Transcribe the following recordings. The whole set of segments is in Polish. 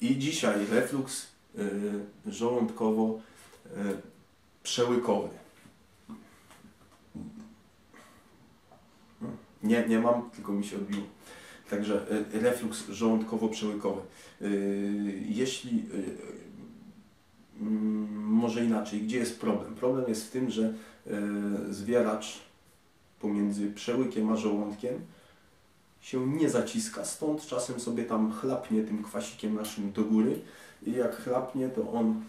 I dzisiaj refluks y, żołądkowo-przełykowy. Nie, nie mam, tylko mi się odbiło. Także y, refluks żołądkowo-przełykowy. Y, Jeśli y, może inaczej, gdzie jest problem? Problem jest w tym, że y, zwieracz pomiędzy przełykiem a żołądkiem się nie zaciska, stąd czasem sobie tam chlapnie tym kwasikiem naszym do góry i jak chlapnie, to on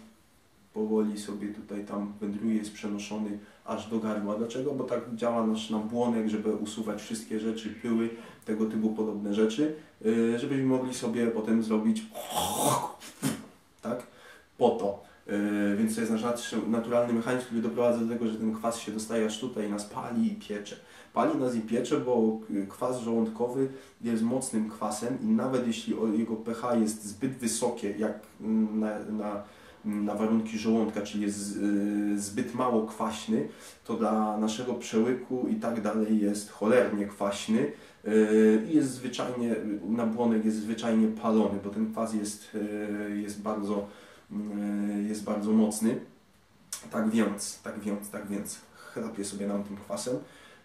powoli sobie tutaj tam wędruje, jest przenoszony aż do gardła. Dlaczego? Bo tak działa nasz nabłonek, żeby usuwać wszystkie rzeczy, pyły, tego typu podobne rzeczy, yy, żebyśmy mogli sobie potem zrobić tak, po to. Yy, więc to jest nasz naturalny mechanizm, który doprowadza do tego, że ten kwas się dostaje aż tutaj i nas pali i piecze. Pali nas i piecze, bo kwas żołądkowy jest mocnym kwasem i nawet jeśli jego pH jest zbyt wysokie, jak na, na, na warunki żołądka, czyli jest y, zbyt mało kwaśny, to dla naszego przełyku i tak dalej jest cholernie kwaśny y, i jest zwyczajnie, nabłonek jest zwyczajnie palony, bo ten kwas jest, y, jest, bardzo, jest bardzo mocny. Tak więc, tak więc, tak więc, chrapie sobie nam tym kwasem.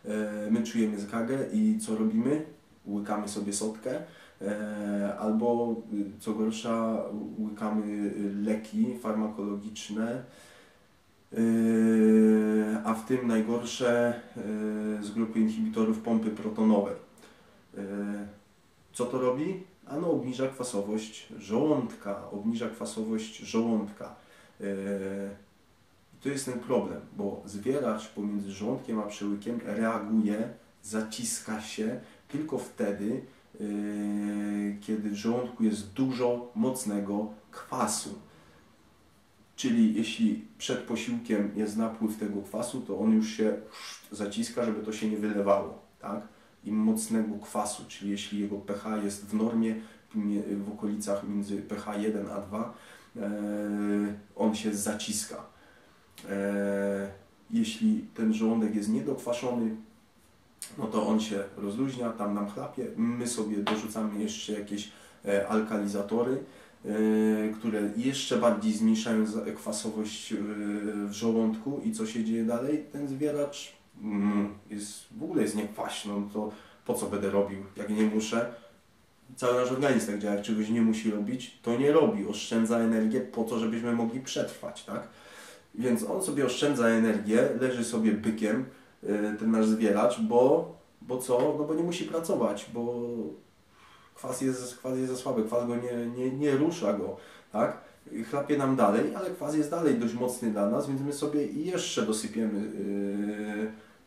E, my czujemy zgagę i co robimy? Łykamy sobie sotkę e, albo co gorsza łykamy leki farmakologiczne, e, a w tym najgorsze z grupy inhibitorów pompy protonowej. Co to robi? Ano obniża kwasowość żołądka, obniża kwasowość żołądka. To jest ten problem, bo zwieracz pomiędzy żołądkiem a przełykiem reaguje, zaciska się tylko wtedy, yy, kiedy w żołądku jest dużo mocnego kwasu. Czyli jeśli przed posiłkiem jest napływ tego kwasu, to on już się zaciska, żeby to się nie wylewało. Tak? I mocnego kwasu, czyli jeśli jego pH jest w normie w okolicach między pH 1 a 2, yy, on się zaciska. E, jeśli ten żołądek jest niedokwaszony, no to on się rozluźnia, tam nam chlapie. My sobie dorzucamy jeszcze jakieś e, alkalizatory, e, które jeszcze bardziej zmniejszają kwasowość w żołądku i co się dzieje dalej? Ten zwieracz jest, w ogóle jest niekwaśny, no to po co będę robił, jak nie muszę? Cały nasz organizm tak działa, jak czegoś nie musi robić, to nie robi, oszczędza energię po to, żebyśmy mogli przetrwać, tak? Więc on sobie oszczędza energię, leży sobie bykiem, y, ten nasz zwieracz, bo, bo co? No bo nie musi pracować, bo kwas jest, kwas jest za słaby, kwas go nie, nie, nie rusza go, tak? Chlapie nam dalej, ale kwas jest dalej dość mocny dla nas, więc my sobie jeszcze dosypiemy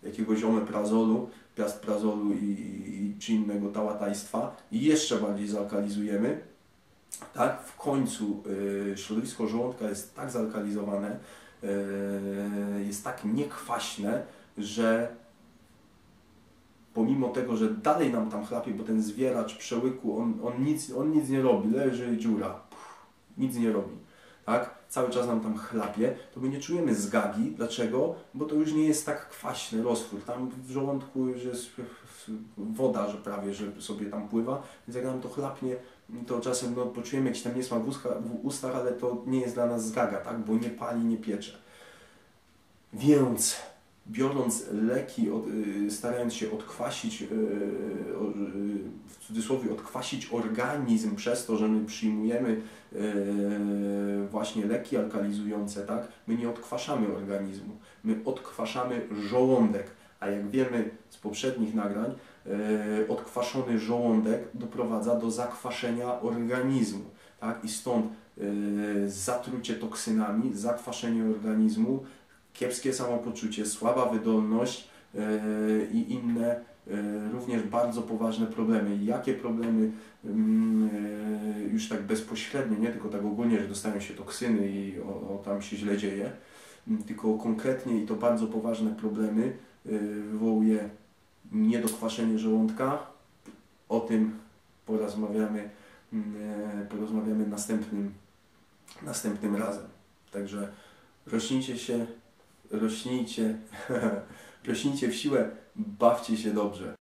yy, jakiegoś omeprazolu, piastprazolu i, i, czy innego tałatajstwa i jeszcze bardziej zalkalizujemy. Tak, w końcu yy, środowisko żołądka jest tak zalkalizowane, E, jest tak niekwaśne, że pomimo tego, że dalej nam tam chlapie, bo ten zwieracz przełyku, on, on, nic, on nic nie robi, leży dziura, nic nie robi, tak? Cały czas nam tam chlapie, to my nie czujemy zgagi. Dlaczego? Bo to już nie jest tak kwaśny roztwór. Tam w żołądku już jest woda, że prawie, że sobie tam pływa, więc jak nam to chlapnie, to czasem no, poczujemy jakiś tam niesmak w, w ustach, ale to nie jest dla nas zgaga, tak? bo nie pali, nie piecze. Więc biorąc leki, od, y, starając się odkwasić, y, y, w cudzysłowie odkwasić organizm przez to, że my przyjmujemy właśnie leki alkalizujące, tak? my nie odkwaszamy organizmu, my odkwaszamy żołądek. A jak wiemy z poprzednich nagrań, odkwaszony żołądek doprowadza do zakwaszenia organizmu. Tak? I stąd zatrucie toksynami, zakwaszenie organizmu, kiepskie samopoczucie, słaba wydolność e, i inne również bardzo poważne problemy. Jakie problemy mm, już tak bezpośrednio, nie tylko tak ogólnie, że dostają się toksyny i o, o tam się źle dzieje, tylko konkretnie i to bardzo poważne problemy wywołuje niedokwaszenie żołądka. O tym porozmawiamy, mm, e, porozmawiamy następnym, następnym razem. Także rośnijcie się, rośnijcie, rośnijcie w siłę, bawcie się dobrze.